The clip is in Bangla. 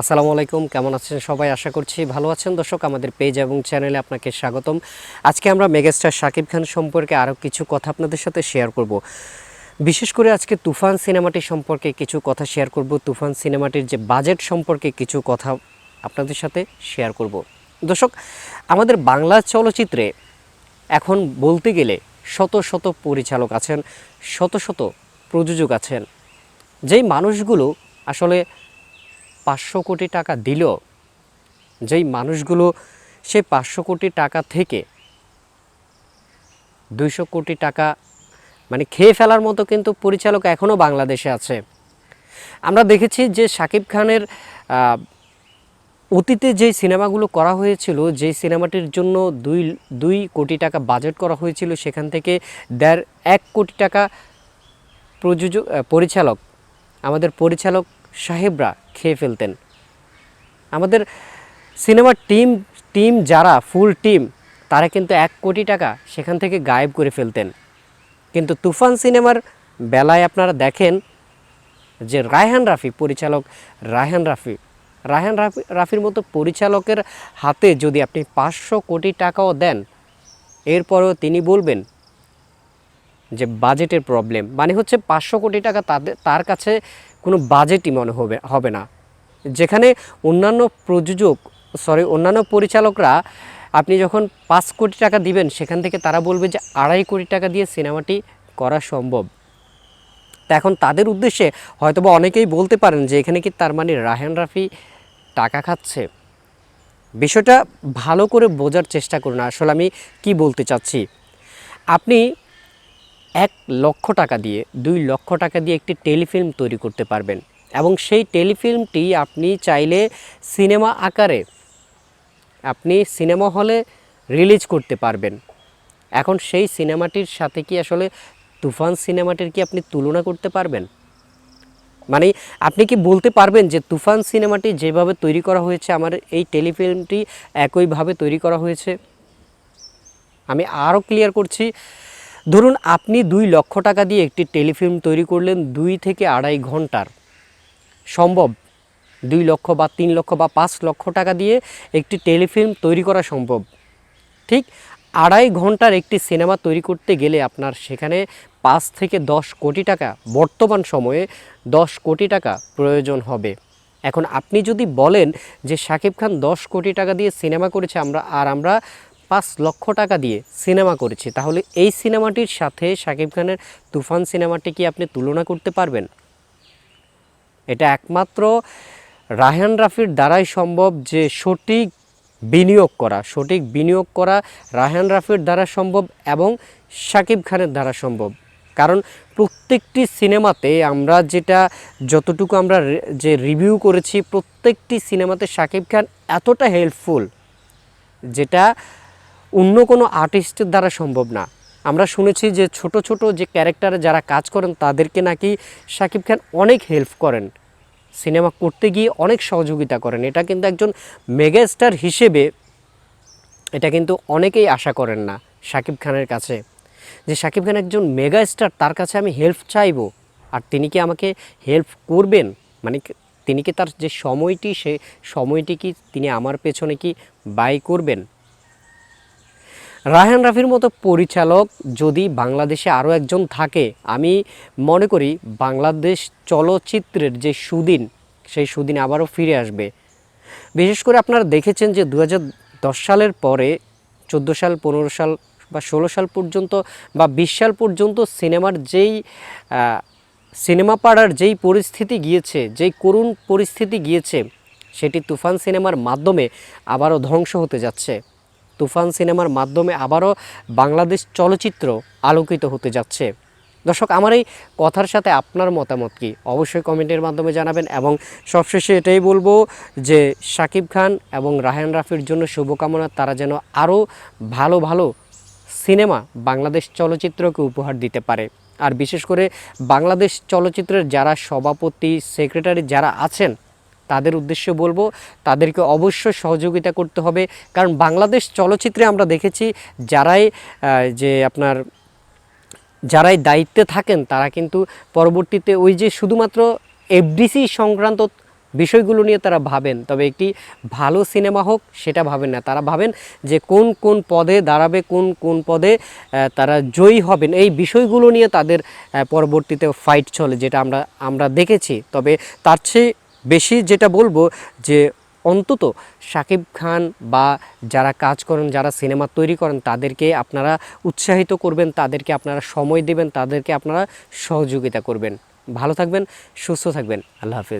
আসসালামু আলাইকুম, কেমন আছেন সবাই? আশা করছি ভালো আছেন। দর্শক, আমাদের পেজ এবং চ্যানেলে আপনাকে স্বাগতম। আজকে আমরা মেগাস্টার শাকিব খান সম্পর্কে আরও কিছু কথা আপনাদের সাথে শেয়ার করব। বিশেষ করে আজকে তুফান সিনেমাটি সম্পর্কে কিছু কথা শেয়ার করব। তুফান সিনেমাটির যে বাজেট সম্পর্কে কিছু কথা আপনাদের সাথে শেয়ার করব। দর্শক, আমাদের বাংলা চলচ্চিত্রে এখন বলতে গেলে শত শত পরিচালক আছেন, শত শত প্রযোজক আছেন। যেই মানুষগুলো আসলে পাঁচশো কোটি টাকা দিল, যেই মানুষগুলো সেই পাঁচশো কোটি টাকা থেকে দুইশো কোটি টাকা মানে খেয়ে ফেলার মতো কিন্তু পরিচালক এখনও বাংলাদেশে আছে। আমরা দেখেছি যে শাকিব খানের অতীতে যেই সিনেমাগুলো করা হয়েছিল, যেই সিনেমাটির জন্য দুই দুই কোটি টাকা বাজেট করা হয়েছিল, সেখান থেকে দেড় এক কোটি টাকা প্রযোজক পরিচালক, আমাদের পরিচালক সাহেবরা খেয়ে ফেলতেন। আমাদের সিনেমার টিম টিম যারা, ফুল টিম, তারা কিন্তু এক কোটি টাকা সেখান থেকে গায়েব করে ফেলতেন। কিন্তু তুফান সিনেমার বেলায় আপনারা দেখেন যে রায়হান রাফি পরিচালক, রায়হান রাফি রায়হান রাফি, রাফির মতো পরিচালকের হাতে যদি আপনি পাঁচশো কোটি টাকাও দেন, এরপরেও তিনি বলবেন যে বাজেটের প্রবলেম। মানে হচ্ছে পাঁচশো কোটি টাকা তাদের, তার কাছে কোনো বাজেটই মনে হবে হবে না। যেখানে অন্যান্য প্রযোজক সরি অন্যান্য পরিচালকরা আপনি যখন পাঁচ কোটি টাকা দিবেন, সেখান থেকে তারা বলবে যে আড়াই কোটি টাকা দিয়ে সিনেমাটি করা সম্ভব। তা এখন তাদের উদ্দেশ্যে হয়তোবা অনেকেই বলতে পারেন যে এখানে কি তার মানে রাহেন রাফি টাকা খাচ্ছে? বিষয়টা ভালো করে বোঝার চেষ্টা করুন। আসলে আমি কি বলতে চাচ্ছি? আপনি এক লক্ষ টাকা দিয়ে, দুই লক্ষ টাকা দিয়ে একটি টেলিফিল্ম তৈরি করতে পারবেন। এবং সেই টেলিফিল্মটি আপনি চাইলে সিনেমা আকারে আপনি সিনেমা হলে রিলিজ করতে পারবেন। এখন সেই সিনেমাটির সাথে কি আসলে তুফান সিনেমাটির কি আপনি তুলনা করতে পারবেন? মানে আপনি কি বলতে পারবেন যে তুফান সিনেমাটি যেভাবে তৈরি করা হয়েছে, আমার এই টেলিফিল্মটি একইভাবে তৈরি করা হয়েছে? আমি আরও ক্লিয়ার করছি ধরুন আপনি দুই লক্ষ টাকা দিয়ে একটি টেলিফিল্ম তৈরি করলেন দুই থেকে আড়াই ঘণ্টার। সম্ভব? দুই লক্ষ বা তিন লক্ষ বা পাঁচ লক্ষ টাকা দিয়ে একটি টেলিফিল্ম তৈরি করা সম্ভব? ঠিক আড়াই ঘণ্টার একটি সিনেমা তৈরি করতে গেলে আপনার সেখানে পাঁচ থেকে দশ কোটি টাকা, বর্তমান সময়ে দশ কোটি টাকা প্রয়োজন হবে। এখন আপনি যদি বলেন যে শাকিব খান দশ কোটি টাকা দিয়ে সিনেমা করেছে আমরা, আর আমরা পাঁচ লক্ষ টাকা দিয়ে সিনেমা করেছি। তাহলে এই সিনেমাটির সাথে শাকিব খানের তুফান সিনেমাটি কি আপনি তুলনা করতে পারবেন? এটা একমাত্র রায়হান রাফির দ্বারাই সম্ভব যে সঠিক বিনিয়োগ করা, সঠিক বিনিয়োগ করা রায়হান রাফির দ্বারা সম্ভব এবং শাকিব খানের দ্বারা সম্ভব। কারণ প্রত্যেকটি সিনেমাতে আমরা যেটা, যতটুকু আমরা যে রিভিউ করেছি, প্রত্যেকটি সিনেমাতে শাকিব খান এতটা হেল্পফুল, যেটা অন্য কোনো আর্টিস্টের দ্বারা সম্ভব না। আমরা শুনেছি যে ছোট ছোট যে ক্যারেক্টারে যারা কাজ করেন, তাদেরকে নাকি শাকিব খান অনেক হেল্প করেন। সিনেমা করতে গিয়ে অনেক সহযোগিতা করেন। এটা কিন্তু একজন মেগাস্টার হিসেবে এটা কিন্তু অনেকেই আশা করেন না শাকিব খানের কাছে। যে শাকিব খান একজন মেগাস্টার তার কাছে আমি হেল্প চাইব। আর তিনি কি আমাকে হেল্প করবেন? মানে তিনি কি তার যে সময়টি, সে সময়টি কি তিনি আমার পেছনে কি ব্যয় করবেন? রায়হান রাফির মতো পরিচালক যদি বাংলাদেশে আরও একজন থাকে, আমি মনে করি বাংলাদেশ চলচ্চিত্রের যে সুদিন, সেই সুদিন আবারও ফিরে আসবে। বিশেষ করে আপনারা দেখেছেন যে দু সালের পরে চোদ্দ সাল, পনেরো সাল বা ষোলো সাল পর্যন্ত বা বিশ সাল পর্যন্ত সিনেমার যেই সিনেমা পাড়ার যেই পরিস্থিতি গিয়েছে, যেই করুণ পরিস্থিতি গিয়েছে, সেটি তুফান সিনেমার মাধ্যমে আবারও ধ্বংস হতে যাচ্ছে। তুফান সিনেমার মাধ্যমে আবারও বাংলাদেশ চলচ্চিত্র আলোকিত হতে যাচ্ছে। দর্শক, আমার এই কথার সাথে আপনার মতামত কি? অবশ্যই কমেন্টের মাধ্যমে জানাবেন এবং সবশেষে এটাই বলব যে শাকিব খান এবং রাহান রাফির জন্য শুভকামনা, তারা যেন আরও ভালো ভালো সিনেমা বাংলাদেশ চলচ্চিত্রকে উপহার দিতে পারে। আর বিশেষ করে বাংলাদেশ চলচ্চিত্রের যারা সভাপতি, সেক্রেটারি যারা আছেন তাদের উদ্দেশ্য বলব, তাদেরকে অবশ্যই সহযোগিতা করতে হবে। কারণ বাংলাদেশ চলচ্চিত্রে আমরা দেখেছি, যারাই যে আপনার, যারাই দায়িত্বে থাকেন, তারা কিন্তু পরবর্তীতে ওই যে শুধুমাত্র এফডিসি সংক্রান্ত বিষয়গুলো নিয়ে তারা ভাবেন। তবে একটি ভালো সিনেমা হোক, সেটা ভাবেন না। তারা ভাবেন যে কোন কোন পদে দাঁড়াবে, কোন কোন পদে তারা জয়ী হবেন। এই বিষয়গুলো নিয়ে তাদের পরবর্তীতে ফাইট চলে, যেটা আমরা আমরা দেখেছি। তবে তার চেয়ে বেশি যেটা বলব যে অন্তত শাকিব খান বা যারা কাজ করেন, যারা সিনেমা তৈরি করেন, তাদেরকে আপনারা উৎসাহিত করবেন, তাদেরকে আপনারা সময় দেবেন, তাদেরকে আপনারা সহযোগিতা করবেন। ভালো থাকবেন, সুস্থ থাকবেন। আল্লাহ হাফেজ।